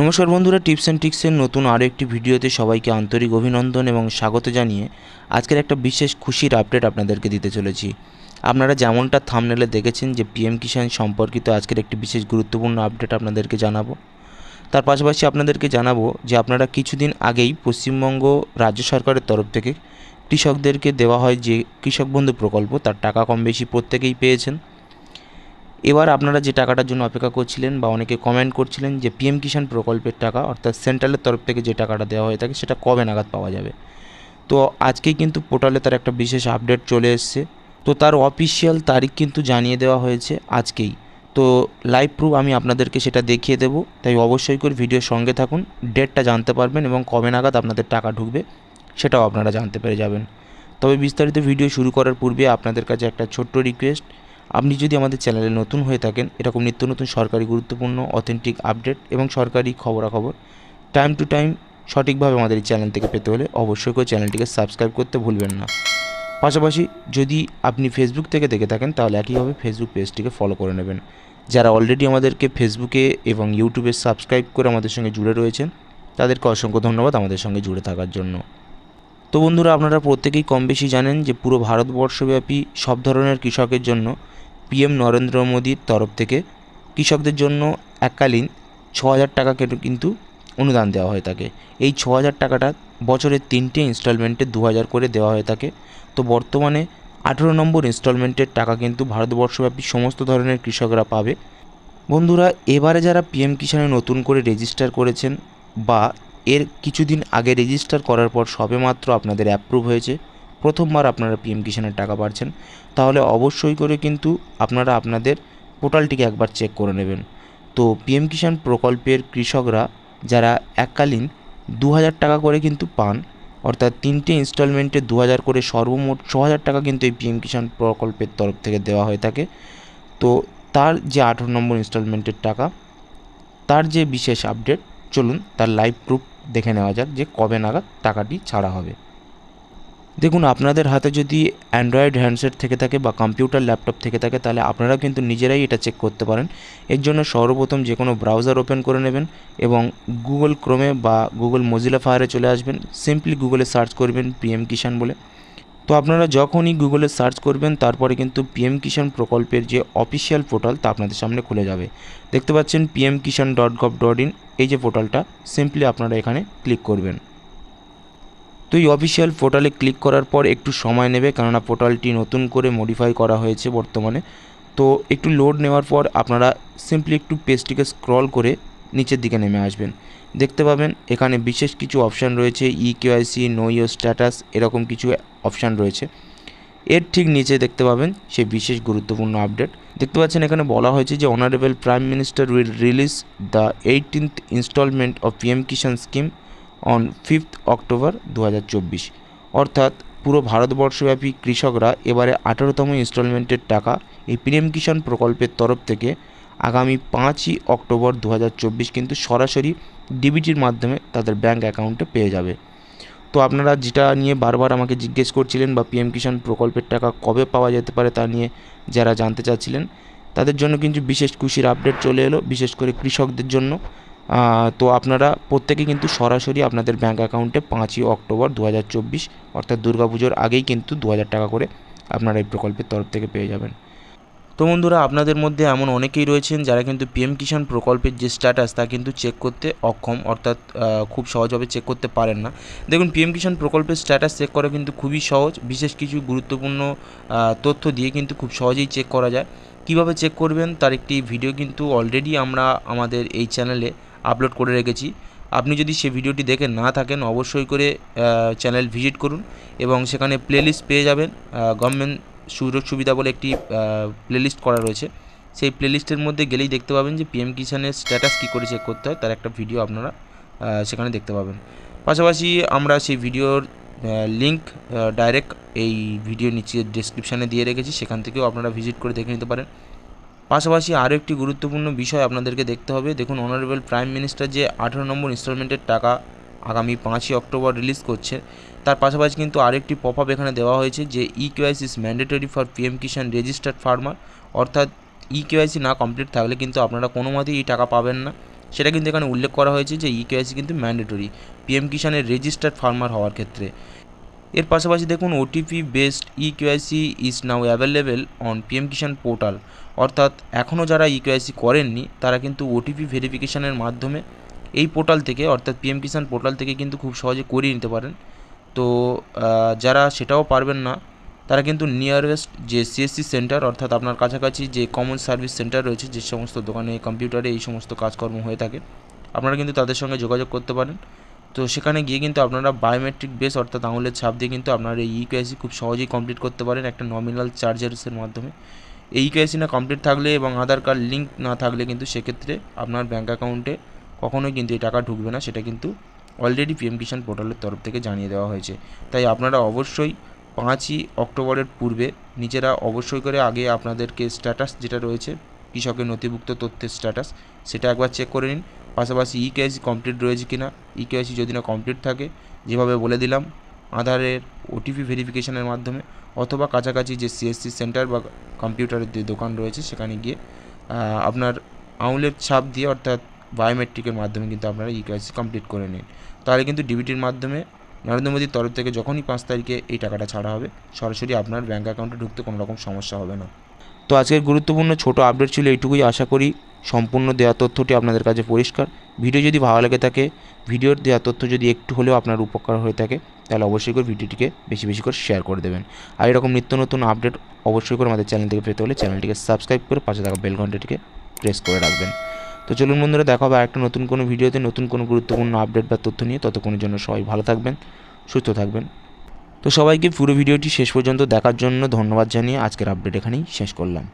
নমস্কার বন্ধুরা, tips and টিক্সের নতুন আরও একটি ভিডিওতে সবাইকে আন্তরিক অভিনন্দন এবং স্বাগত জানিয়ে আজকের একটা বিশেষ খুশির আপডেট আপনাদেরকে দিতে চলেছি। আপনারা যেমনটা থামনেলে দেখেছেন যে পিএম কিষাণ সম্পর্কিত আজকের একটি বিশেষ গুরুত্বপূর্ণ আপডেট আপনাদেরকে জানাব। তার পাশাপাশি আপনাদেরকে জানাব যে আপনারা কিছুদিন আগেই পশ্চিমবঙ্গ রাজ্য সরকারের তরফ থেকে কৃষকদেরকে দেওয়া হয় যে কৃষক বন্ধু প্রকল্প, তার টাকা কম বেশি প্রত্যেকেই পেয়েছেন। এবার আপনারা যে টাকাটার জন্য অপেক্ষা করছিলেন বা অনেকে কমেন্ট করছিলেন যে পিএম কিষাণ প্রকল্পের টাকা, অর্থাৎ সেন্ট্রালের তরফ থেকে যে টাকাটা দেওয়া হয়ে থাকে সেটা কবে নাগাদ পাওয়া যাবে? তো আজকেই কিন্তু পোর্টালে তার একটা বিশেষ আপডেট চলে এসছে। তো তার অফিসিয়াল তারিখ কিন্তু জানিয়ে দেওয়া হয়েছে আজকেই। তো লাইভ প্রুফ আমি আপনাদেরকে সেটা দেখিয়ে দেবো। তাই অবশ্যই করে ভিডিওর সঙ্গে থাকুন ডেটটা জানতে পারবেন এবং কবে নাগাদ আপনাদের টাকা ঢুকবে সেটাও আপনারা জানতে পেরে যাবেন। তবে বিস্তারিত ভিডিও শুরু করার পূর্বে আপনাদের কাছে একটা ছোট্ট রিকোয়েস্ট আপনি যদি আমাদের চ্যানেলে নতুন হয়ে থাকেন, এরকম নিত্য নতুন সরকারি গুরুত্বপূর্ণ অথেন্টিক আপডেট এবং সরকারি খবরাখবর টাইম টু টাইম সঠিকভাবে আমাদের এই চ্যানেল থেকে পেতে হলে অবশ্যই করে চ্যানেলটিকে সাবস্ক্রাইব করতে ভুলবেন না। পাশাপাশি যদি আপনি ফেসবুক থেকে দেখে থাকেন, তাহলে একইভাবে ফেসবুক পেজটিকে ফলো করে নেবেন। যারা অলরেডি আমাদেরকে ফেসবুকে এবং ইউটিউবে সাবস্ক্রাইব করে আমাদের সঙ্গে জুড়ে রয়েছেন, তাদেরকে অসংখ্য ধন্যবাদ আমাদের সঙ্গে জুড়ে থাকার জন্য। তো বন্ধুরা, আপনারা প্রত্যেকেই কম বেশি জানেন যে পুরো ভারতবর্ষব্যাপী সব ধরনের কৃষকের জন্য পিএম নরেন্দ্র মোদীর তরফ থেকে কৃষকদের জন্য এককালীন ছ হাজার টাকা কিন্তু অনুদান দেওয়া হয়ে থাকে এই ছ হাজার টাকাটা বছরের তিনটে ইনস্টলমেন্টে দু হাজার করে দেওয়া হয়ে থাকে তো বর্তমানে আঠেরো নম্বর ইনস্টলমেন্টের টাকা কিন্তু ভারতবর্ষব্যাপী সমস্ত ধরনের কৃষকরা পাবে। বন্ধুরা, এবারে যারা পিএম কিষাণে নতুন করে রেজিস্টার করেছেন বা এর কিছুদিন আগে রেজিস্টার করার পর সবেমাত্র আপনাদের অ্যাপ্রুভ হয়েছে। প্রথমবার আপনারা পিএম কিষাণের টাকা পাচ্ছেন, তাহলে অবশ্যই করে কিন্তু আপনারা আপনাদের পোর্টালটিকে একবার চেক করে নেবেন। তো পিএম কিষাণ প্রকল্পের কৃষকরা যারা এককালীন দু হাজার টাকা করে কিন্তু পান, অর্থাৎ তিনটে ইনস্টলমেন্টে দু হাজার করে সর্বমোট ছ হাজার টাকা কিন্তু এই পিএম কিষাণ প্রকল্পের তরফ থেকে দেওয়া হয়ে থাকে। তো তার যে আঠেরো নম্বর ইনস্টলমেন্টের টাকা, তার যে বিশেষ আপডেট চলুন তার লাইভ প্রুফ দেখে নেওয়া যাক যে কবে নাগাদ টাকাটি ছাড়া হবে। দেখুন, আপনাদের হাতে যদি অ্যান্ড্রয়েড হ্যান্ডসেট থেকে থাকে বা কম্পিউটার ল্যাপটপ থেকে থাকে, তাহলে আপনারা কিন্তু নিজেরাই এটা চেক করতে পারেন। এর জন্য সর্বপ্রথম যে কোনো ব্রাউজার ওপেন করে নেবেন এবং গুগল ক্রোমে বা গুগল মজিলা ফায়ারে চলে আসবেন। সিম্পলি গুগলে সার্চ করবেন পিএম কিষাণ বলে। তো আপনারা যখনই গুগলে সার্চ করবেন, তারপরে কিন্তু পিএম কিষাণ প্রকল্পের যে অফিসিয়াল পোর্টাল তা আপনাদের সামনে খুলে যাবে। দেখতে পাচ্ছেন PM Kisan dot gov dot in এই যে পোর্টালটা সিম্পলি আপনারা এখানে ক্লিক করবেন। তো এই অফিসিয়াল পোর্টালে ক্লিক করার পর একটু সময় নেবে কেননা পোর্টালটি নতুন করে মডিফাই করা হয়েছে বর্তমানে। তো একটু লোড নেওয়ার পর আপনারা সিম্পলি একটু পেজটিকে স্ক্রল করে নিচের দিকে নেমে আসবেন। দেখতে পাবেন এখানে বিশেষ কিছু অপশান রয়েছে e KYC know your status এরকম কিছু অপশান রয়েছে। এর ঠিক নিচে দেখতে পাবেন সেই বিশেষ গুরুত্বপূর্ণ আপডেট দেখতে পাচ্ছেন এখানে বলা হয়েছে যে honourable prime minister will release the eighteenth instalment of PM Kisan scheme on fifth October দু হাজার চব্বিশ। অর্থাৎ পুরো ভারতবর্ষব্যাপী কৃষকরা এবারে আঠারোতম ইনস্টলমেন্টের টাকা এই পিএম কিষাণ প্রকল্পের তরফ থেকে আগামী পাঁচই অক্টোবর দু হাজার চব্বিশ কিন্তু সরাসরি ডিবিটির মাধ্যমে তাদের ব্যাঙ্ক অ্যাকাউন্টে পেয়ে যাবে। তো আপনারা যেটা নিয়ে বারবার আমাকে জিজ্ঞেস করছিলেন বা পিএম কিষাণ প্রকল্পের টাকা কবে পাওয়া যেতে পারে তা নিয়ে যারা জানতে চাচ্ছিলেন, তাদের জন্য কিন্তু বিশেষ খুশির আপডেট চলে এলো, বিশেষ করে কৃষকদের জন্য। তো আপনারা প্রত্যেকে কিন্তু সরাসরি আপনাদের ব্যাঙ্ক অ্যাকাউন্টে পাঁচই অক্টোবর দু হাজার চব্বিশ, অর্থাৎ দুর্গাপুজোর আগেই কিন্তু দু হাজার টাকা করে আপনারা এই প্রকল্পের তরফ থেকে পেয়ে যাবেন। তো বন্ধুরা, আপনাদের মধ্যে এমন অনেকেই রয়েছেন যারা কিন্তু পিএম কিষাণ প্রকল্পের যে স্ট্যাটাস তা কিন্তু চেক করতে অক্ষম, অর্থাৎ খুব সহজভাবে চেক করতে পারেন না। দেখুন পিএম কিষাণ প্রকল্পের স্ট্যাটাস চেক করা কিন্তু খুবই সহজ। বিশেষ কিছু গুরুত্বপূর্ণ তথ্য দিয়ে কিন্তু খুব সহজেই চেক করা যায়। কীভাবে চেক করবেন তার একটি ভিডিও কিন্তু অলরেডি আমরা আমাদের এই চ্যানেলে আপলোড করে রেখেছি। আপনি যদি সে ভিডিওটি দেখে না থাকেন, অবশ্যই করে চ্যানেল ভিজিট করুন এবং সেখানে প্লেলিস্ট পেয়ে যাবেন। গভর্নমেন্ট সুযোগ সুবিধা বলে একটি প্লেলিস্ট করা রয়েছে। সেই প্লেলিস্টের মধ্যে গেলেই দেখতে পাবেন যে পিএম কিষানের স্ট্যাটাস কী করে চেক করতে হয়, তার একটা ভিডিও আপনারা সেখানে দেখতে পাবেন। পাশাপাশি আমরা সেই ভিডিওর লিঙ্ক ডাইরেক্ট এই ভিডিও নিচে ডিসক্রিপশানে দিয়ে রেখেছি। সেখান থেকেও আপনারা ভিজিট করে দেখে নিতে পারেন। পাশাপাশি আরও একটি গুরুত্বপূর্ণ বিষয় আপনাদেরকে দেখতে হবে। দেখুন অনারেবল প্রাইম মিনিস্টার যে আঠেরো নম্বর ইনস্টলমেন্টের টাকা আগামী পাঁচই অক্টোবর রিলিজ করছে, তার পাশাপাশি কিন্তু আরেকটি পপ আপ এখানে দেওয়া হয়েছে যে e KYC is mandatory for PM Kisan registered farmer অর্থাৎ ই কেওয়াইসি না কমপ্লিট থাকলে কিন্তু আপনারা কোনো মতেই এই টাকা পাবেন না। সেটা কিন্তু এখানে উল্লেখ করা হয়েছে যে ই কেওয়াইসি কিন্তু ম্যান্ডেটরি পিএম কিষানের রেজিস্টার্ড ফার্মার হওয়ার ক্ষেত্রে। এর পাশাপাশি দেখুন OTP based e KYC is now available on PM Kisan portal অর্থাৎ এখনও যারা ই কেওয়াইসি করেননি, তারা কিন্তু ওটিপি ভেরিফিকেশানের মাধ্যমে এই পোর্টাল থেকে, অর্থাৎ পিএম কিষান পোর্টাল থেকে কিন্তু খুব সহজে করিয়ে নিতে পারেন। তো যারা সেটাও পারবেন না, তারা কিন্তু নিয়ারেস্ট যে সিএসসি সেন্টার অর্থাৎ আপনার কাছাকাছি যে কমন সার্ভিস সেন্টার রয়েছে, যে সমস্ত দোকানে কম্পিউটারে এই সমস্ত কাজকর্ম হয়ে থাকে, আপনারা কিন্তু তাদের সঙ্গে যোগাযোগ করতে পারেন। তো সেখানে গিয়ে কিন্তু আপনারা বায়োমেট্রিক বেস অর্থাৎ আঙুলের ছাপ দিয়ে কিন্তু আপনারা এই ইউকেআইসি খুব সহজেই কমপ্লিট করতে পারেন একটা নমিনাল চার্জার্সের মাধ্যমে। এই ইউকেআইসি না কমপ্লিট থাকলে এবং আধার কার্ড লিঙ্ক না থাকলে কিন্তু সেক্ষেত্রে আপনার ব্যাঙ্ক অ্যাকাউন্টে কখনোই কিন্তু এই টাকা ঢুকবে না, সেটা কিন্তু অলরেডি পিএম কিষাণ পোর্টালের তরফ থেকে জানিয়ে দেওয়া হয়েছে। তাই আপনারা অবশ্যই পাঁচই অক্টোবরের পূর্বে নিজেরা অবশ্যই করে আগে আপনাদেরকে স্ট্যাটাস যেটা রয়েছে, কৃষকের নথিভুক্ত তথ্যের স্ট্যাটাস সেটা একবার চেক করে নিন। পাশাপাশি ই কেআইসি কমপ্লিট রয়েছে কি না ই কেআইসি যদি না কমপ্লিট থাকে, যেভাবে বলে দিলাম, আধারের ওটিপি ভেরিফিকেশনের মাধ্যমে, অথবা কাছাকাছি যে সিএসসি সেন্টার বা কম্পিউটারের যে দোকান রয়েছে, সেখানে গিয়ে আপনার আঙুলের ছাপ দিয়ে অর্থাৎ বায়োমেট্রিকের মাধ্যমে কিন্তু আপনারা ই কেআইসি কমপ্লিট করে নিন। তাহলে কিন্তু ডিবিটির মাধ্যমে নরেন্দ্র মোদীর তরফ থেকে যখনই পাঁচ তারিখে এই টাকাটা ছাড়া হবে, সরাসরি আপনার ব্যাঙ্ক অ্যাকাউন্টে ঢুকতে কোনো রকম সমস্যা হবে না। তো আজকের গুরুত্বপূর্ণ ছোট আপডেট ছিল এইটুকুই। আশা করি সম্পূর্ণ দেওয়া তথ্যটি আপনাদের কাছে পরিষ্কার। ভিডিও যদি ভালো লেগে থাকে, ভিডিওর দেওয়া তথ্য যদি একটু হলেও আপনার উপকার হয়ে থাকে, তাহলে অবশ্যই করে ভিডিওটিকে বেশি বেশি করে শেয়ার করে দেবেন। আর এরকম নিত্য নতুন আপডেট অবশ্যই করে আমাদের চ্যানেল থেকে পেতে হলে চ্যানেলটিকে সাবস্ক্রাইব করে পাশে থাকা বেল ঘন্টাটিকে প্রেস করে রাখবেন। তো চলুন বন্ধুরা, দেখা হবে একটা নতুন কোনো ভিডিওতে নতুন কোনো গুরুত্বপূর্ণ আপডেট বা তথ্য নিয়ে। ততক্ষণের জন্য সবাই ভালো থাকবেন, সুস্থ থাকবেন। তো সবাইকে পুরো ভিডিওটি শেষ পর্যন্ত দেখার জন্য ধন্যবাদ জানিয়ে আজকের আপডেট এখানেই শেষ করলাম।